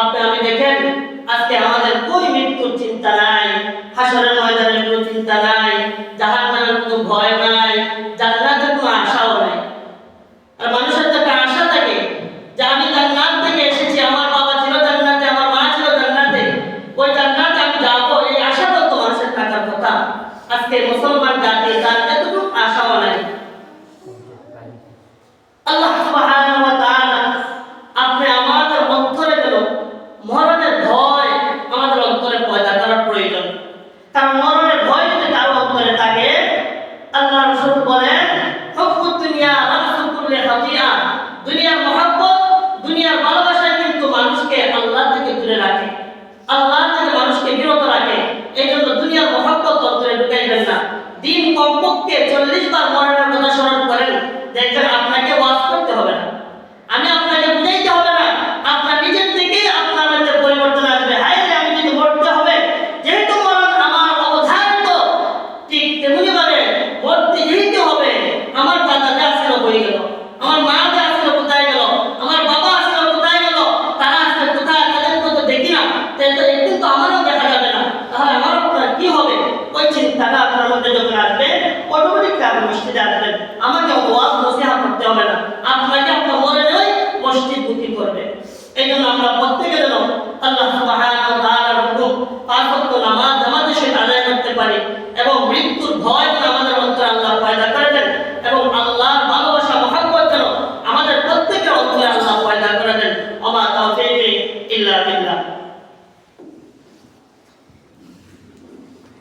আপনি আমি দেখেন আজকে আমাদের ওই মৃত্যুর চিন্তা নাই হাসরের ময়দানের কোনো চিন্তা নাই।